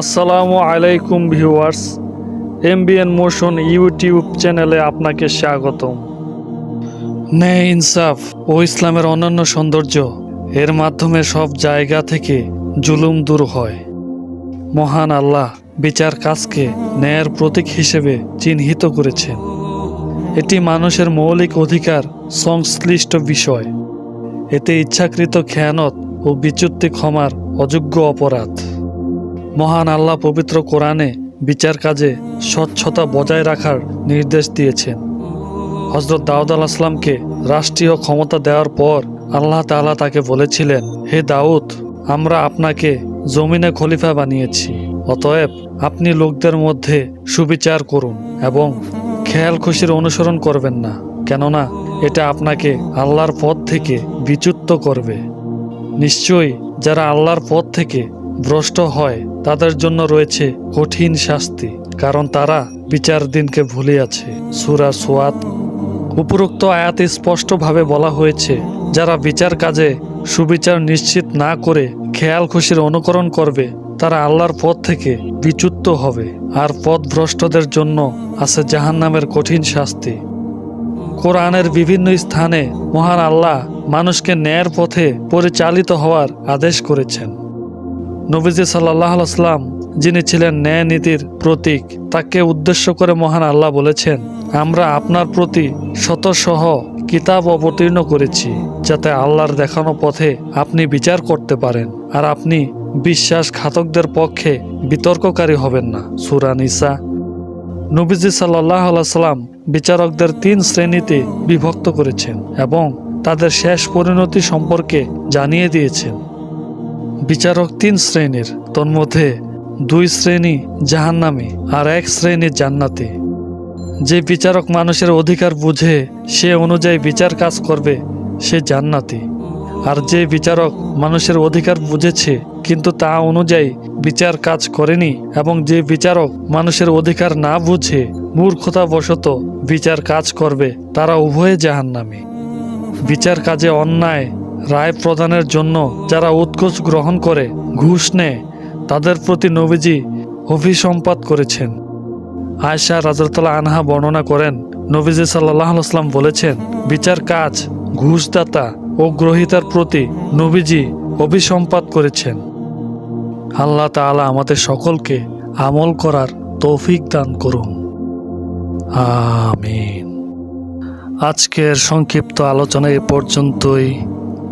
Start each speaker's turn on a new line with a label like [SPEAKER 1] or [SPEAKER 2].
[SPEAKER 1] আসসালামু আলাইকুম viewers, MBN motion YouTube চ্যানেলে আপনাকে স্বাগতম। ন্যায় ইনসাফ ও ইসলামের অনন্য সৌন্দর্য, এর মাধ্যমে সব জায়গা থেকে জুলুম দূর হয়। মহান আল্লাহ বিচার কাজকে ন্যায়ের প্রতীক হিসেবে চিহ্নিত করেছেন। এটি মানুষের মৌলিক অধিকার সংশ্লিষ্ট বিষয়। এতে ইচ্ছাকৃত খেয়ানত ও বিচ্যুতি ক্ষমার অযোগ্য অপরাধ। মহান আল্লাহ পবিত্র কোরআনে বিচার কাজে স্বচ্ছতা বজায় রাখার নির্দেশ দিয়েছেন। হজরত দাউদ আল আসলামকে রাষ্ট্রীয় ক্ষমতা দেওয়ার পর আল্লাহ তাআলা তাকে বলেছিলেন, হে দাউদ, আমরা আপনাকে জমিনে খলিফা বানিয়েছি, অতএব আপনি লোকদের মধ্যে সুবিচার করুন এবং খেয়াল খুশির অনুসরণ করবেন না, কেননা এটা আপনাকে আল্লাহর পথ থেকে বিচ্যুত করবে। নিশ্চয়ই যারা আল্লাহর পথ থেকে ভ্রষ্ট হয়, তাদের জন্য রয়েছে কঠিন শাস্তি, কারণ তারা বিচার দিনকে ভুলিয়াছে। সুরা সোয়াত উপরোক্ত আয়াতে স্পষ্টভাবে বলা হয়েছে, যারা বিচার কাজে সুবিচার নিশ্চিত না করে খেয়াল খুশির অনুকরণ করবে, তারা আল্লাহর পথ থেকে বিচ্যুত হবে, আর পথভ্রষ্টদের জন্য আছে জাহান্নামের কঠিন শাস্তি। কোরআনের বিভিন্ন স্থানে মহান আল্লাহ মানুষকে ন্যায়ের পথে পরিচালিত হওয়ার আদেশ করেছেন। নবীজি সাল্লাহ আসলাম যিনি ছিলেন ন্যায় নীতির প্রতীক, তাকে উদ্দেশ্য করে মহান আল্লাহ বলেছেন, আমরা আপনার প্রতি শতসহ কিতাব অবতীর্ণ করেছি, যাতে আল্লাহর দেখানো পথে আপনি বিচার করতে পারেন, আর আপনি বিশ্বাসঘাতকদের পক্ষে বিতর্ককারী হবেন না। সুরা নিসা। নবীজি সাল্লাহ সাল্লাম বিচারকদের তিন শ্রেণীতে বিভক্ত করেছেন এবং তাদের শেষ পরিণতি সম্পর্কে জানিয়ে দিয়েছেন। বিচারক তিন শ্রেণির, তন্মধ্যে দুই শ্রেণি জাহান্নামী আর এক শ্রেণি জান্নাতি। যে বিচারক মানুষের অধিকার বুঝে, সে অনুযায়ী বিচার কাজ করবে, সে জান্নাতি। আর যে বিচারক মানুষের অধিকার বুঝেছে, কিন্তু তা অনুযায়ী বিচার কাজ করেনি এবং যে বিচারক মানুষের অধিকার না বুঝে, মূর্খতাবশত বিচার কাজ করবে, তারা উভয়ে জাহান্নামী। বিচার কাজে অন্যায় রায় প্রদানের জন্য যারা উৎকোচ গ্রহণ করে, ঘুষ নেয়, তাদের প্রতি নবীজি অভিসম্পাত করেছেন। আয়সা রাজরতলা আনহা বর্ণনা করেন, নবীজি সাল্লাহ আসলাম বলেছেন, বিচার কাজ, ঘুষদাতা ও গ্রহিতার প্রতি নবীজি অভিসম্পাত করেছেন। আল্লাহ তাআলা আমাদের সকলকে আমল করার তৌফিক দান করুন। আমিন। আজকের সংক্ষিপ্ত আলোচনা এ পর্যন্তই।